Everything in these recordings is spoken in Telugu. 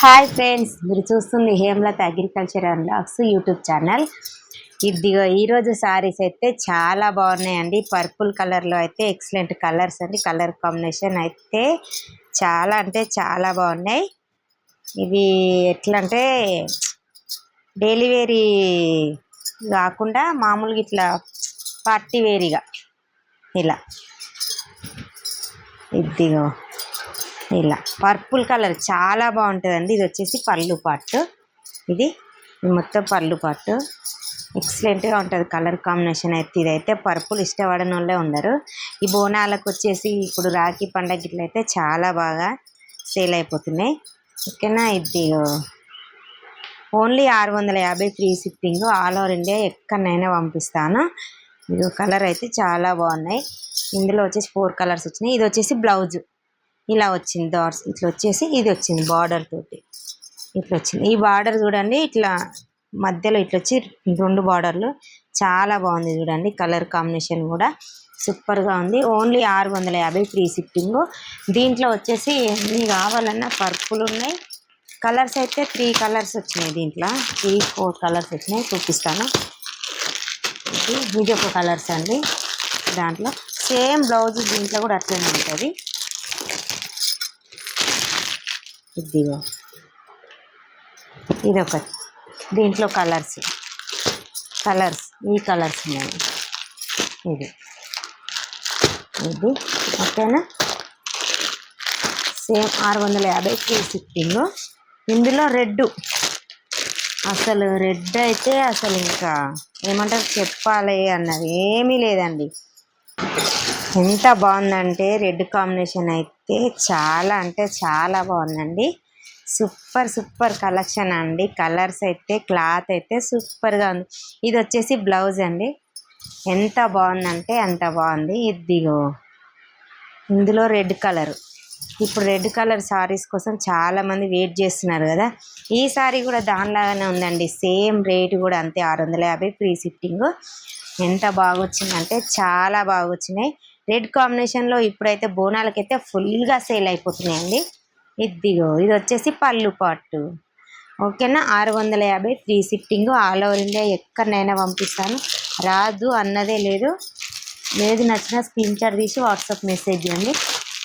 హాయ్ ఫ్రెండ్స్ మీరు చూస్తుంది Hemalatha agriculture and blogs YouTube channel. ఇదిగో ఈరోజు సారీస్ అయితే చాలా బాగున్నాయండి. పర్పుల్ కలర్లో అయితే ఎక్సలెంట్ కలర్స్ అండి. కలర్ కాంబినేషన్ అయితే చాలా అంటే చాలా బాగున్నాయి. ఇవి ఎట్లా అంటే డైలీ వేరీ కాకుండా మామూలుగా ఇట్లా పార్టీ వేరీగా ఇలా. ఇదిగో. ఇలా. పర్పుల్ కలర్ చాలా బాగుంటుందండి. ఇది వచ్చేసి పళ్ళు పట్టు ఇది మొత్తం పళ్ళు పట్టు ఎక్సలెంట్గా ఉంటుంది కలర్ కాంబినేషన్ అయితే. ఇదైతే పర్పుల్ ఇష్టపడని వాళ్ళే ఉండరు. ఈ బోనాలకు వచ్చేసి ఇప్పుడు రాఖీ పండగ ఇట్లా అయితే చాలా బాగా సేల్ అయిపోతున్నాయి. ఓకేనా? ఇది ఓన్లీ ఆరు వందల యాభై free shipping all over India ఎక్కడనైనా పంపిస్తాను. ఇది కలర్ అయితే చాలా బాగున్నాయి. ఇందులో వచ్చేసి ఫోర్ కలర్స్ వచ్చినాయి. ఇది వచ్చేసి బ్లౌజ్ ఇలా వచ్చింది డాట్స్ ఇట్లా వచ్చేసి ఇది వచ్చింది బార్డర్ తోటి. ఇట్లా వచ్చింది. ఈ బార్డర్ చూడండి ఇట్లా మధ్యలో ఇట్లా వచ్చి రెండు బార్డర్లు చాలా బాగుంది చూడండి కలర్ కాంబినేషన్ కూడా. సూపర్గా ఉంది. ఓన్లీ ఆరు వందల యాభై ఫ్రీ షిప్పింగ్ దీంట్లో వచ్చేసి ఎన్ని కావాలన్నా పర్పుల్ ఉన్నాయి. కలర్స్ అయితే త్రీ కలర్స్ వచ్చినాయి దీంట్లో. త్రీ ఫోర్ కలర్స్ వచ్చినాయి. చూపిస్తాను. ఇది ఇది ఒక కలర్స్ అండి. దాంట్లో సేమ్ బ్లౌజ్ దీంట్లో కూడా అట్లనే ఉంటుంది. ఇదిగో. ఇది దీంట్లో కలర్స్. కలర్స్. ఈ కలర్స్ ఉన్నాయి. ఇది. ఇది. ఓకేనా? సేమ్ ఆరు వందల యాభై ఫ్రీ షిప్పింగ్ ఇందులో రెడ్ అసలు రెడ్ అయితే అసలు ఇంకా ఏమంటారు? చెప్పాలి అన్నది ఏమీ లేదండి. ఎంత బాగుందంటే రెడ్ కాంబినేషన్ అయితే చాలా అంటే చాలా బాగుందండి. సూపర్ సూపర్ కలెక్షన్ అండి. కలర్స్ అయితే క్లాత్ అయితే సూపర్గా ఉంది. ఇది వచ్చేసి బ్లౌజ్ అండి. ఎంత బాగుందంటే అంత బాగుంది. ఇదిగో ఇందులో రెడ్ కలర్. ఇప్పుడు రెడ్ కలర్ సారీస్ కోసం చాలామంది వెయిట్ చేస్తున్నారు కదా. ఈ సారీ కూడా దానిలాగానే ఉందండి. సేమ్ రేట్ కూడా అంతే ఆరు వందల యాభై ఫ్రీ షిఫ్టింగ్ ఎంత బాగా వచ్చిందంటే చాలా బాగా వచ్చినాయి రెడ్ కాంబినేషన్లో ఇప్పుడైతే బోనాలకైతే ఫుల్గా సేల్ అయిపోతున్నాయండి. ఇదిగో ఇది వచ్చేసి పళ్ళు పాటు. ఓకేనా? ఆరు వందల యాభై free shifting all over India ఎక్కడనైనా పంపిస్తాను. రాదు అన్నదే లేదు. ఏది నచ్చినా స్క్రీన్ షాట్ తీసి వాట్సాప్ మెసేజ్ చేయండి.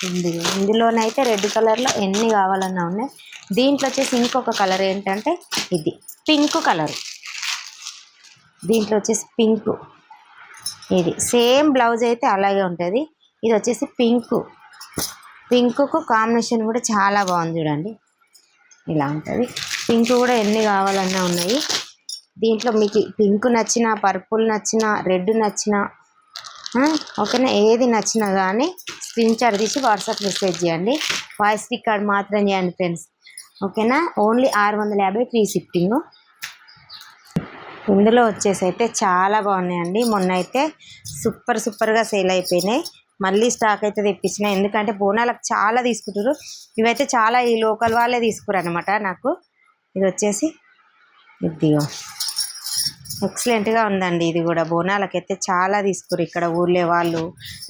ఇందులో ఇందులోనైతే రెడ్ కలర్లో ఎన్ని కావాలన్నా ఉన్నాయి. దీంట్లో వచ్చేసి ఇంకొక కలర్ ఏంటంటే ఇది. పింక్ కలర్ దీంట్లో వచ్చేసి పింక్. ఇది. సేమ్ బ్లౌజ్ అయితే అలాగే ఉంటుంది. ఇది వచ్చేసి పింక్. పింక్కు కాంబినేషన్ కూడా చాలా బాగుంది చూడండి. ఇలా ఉంటుంది. పింక్ కూడా ఎన్ని కావాలన్నా ఉన్నాయి. దీంట్లో మీకు పింక్ నచ్చిన పర్పుల్ నచ్చిన రెడ్ నచ్చిన ఓకేనా? ఏది నచ్చినా కానీ స్క్రీన్ షాట్ తీసి వాట్సాప్ మెసేజ్ చేయండి. వాయిస్ రికార్డ్ మాత్రం చేయండి ఫ్రెండ్స్ ఓకేనా? ఓన్లీ ఆరు వందల యాభై ఫ్రీ షిఫ్టింగ్ ఇందులో వచ్చేసి అయితే చాలా బాగున్నాయండి. మొన్న అయితే సూపర్ సూపర్గా సేల్ అయిపోయినాయి. మళ్ళీ స్టాక్ అయితే తెప్పించినాయి. ఎందుకంటే బోనాలకు చాలా తీసుకుంటారు ఇవైతే చాలా ఈ లోకల్ వాళ్ళే తీసుకురు అనమాట నాకు. ఇది వచ్చేసి ఇదిగో. ఎక్సలెంట్గా ఉందండి ఇది కూడా. బోనాలకైతే చాలా తీసుకురు ఇక్కడ ఊర్లే వాళ్ళు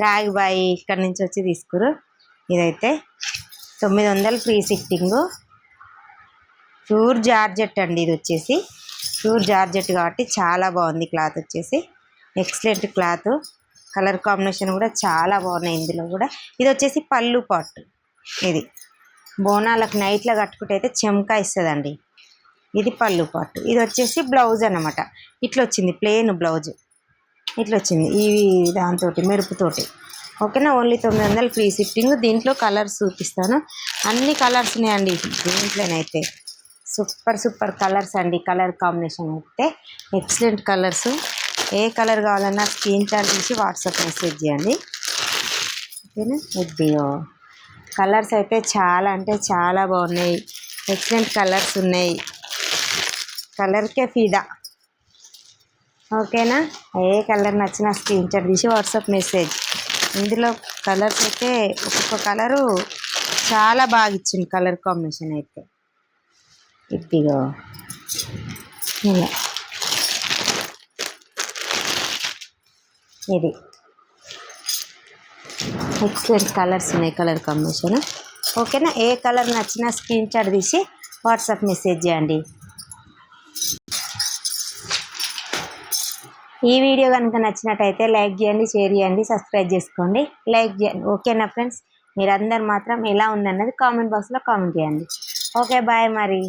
రాగిబాయి ఇక్కడ నుంచి వచ్చి తీసుకురు ఇదైతే తొమ్మిది వందలు ఫ్రీ సిట్టింగు ప్యూర్ జార్జెట్ అండి ఇది వచ్చేసి. ప్యూర్ జార్జెట్ కాబట్టి చాలా బాగుంది క్లాత్ వచ్చేసి. Excellent cloth. కలర్ కాంబినేషన్ కూడా చాలా బాగున్నాయి ఇందులో కూడా. ఇది వచ్చేసి పళ్ళు పాట్. ఇది. బోనాలకు నైట్లో కట్టుకుంటే అయితే చెమకా ఇస్తుందండి. ఇది పళ్ళు పాటు. ఇది వచ్చేసి బ్లౌజ్ అనమాట ఇట్లా వచ్చింది ప్లెయిన్ బ్లౌజ్. ఇట్లా వచ్చింది. ఇవి దాంతో మెరుపుతోటి. ఓకేనా? ఓన్లీ తొమ్మిది వందలు ఫ్రీ షిఫ్టింగ్ దీంట్లో కలర్స్ చూపిస్తాను. అన్ని కలర్స్ ఉన్నాయండి. దీంట్లోనైతే. సూపర్ సూపర్ కలర్స్ అండి. కలర్ కాంబినేషన్ అయితే ఎక్సలెంట్ కలర్స్. ఏ కలర్ కావాలన్నా స్క్రీన్ షాట్ తీసి వాట్సాప్ మెసేజ్ చేయండి. ఓకేనా? ఇదిగో కలర్స్ అయితే చాలా అంటే చాలా బాగున్నాయి. ఎక్సలెంట్ కలర్స్ ఉన్నాయి. కలర్కే ఫీదా. ఓకేనా? ఏ కలర్ నచ్చినా స్క్రీన్ షాట్ తీసి వాట్సాప్ మెసేజ్. ఇందులో కలర్స్ అయితే ఒక్కొక్క కలరు చాలా బాగా ఇచ్చింది కలర్ కాంబినేషన్ అయితే. ఇదిగో ఇలా ఇది. ఎక్సలెంట్ కలర్స్ ఉన్నాయి కలర్ కాంబినేషన్ ఓకేనా? ఏ కలర్ నచ్చినా స్క్రీన్ షాట్ తీసి వాట్సాప్ మెసేజ్ చేయండి. ఈ వీడియో కనుక నచ్చినట్టయితే లైక్ చేయండి షేర్ చేయండి సబ్స్క్రైబ్ చేసుకోండి. లైక్ చేయండి ఓకేనా ఫ్రెండ్స్? మీరందరు మాత్రం ఎలా ఉందన్నది కామెంట్ బాక్స్లో కామెంట్ చేయండి. ఓకే బాయ్ మరి.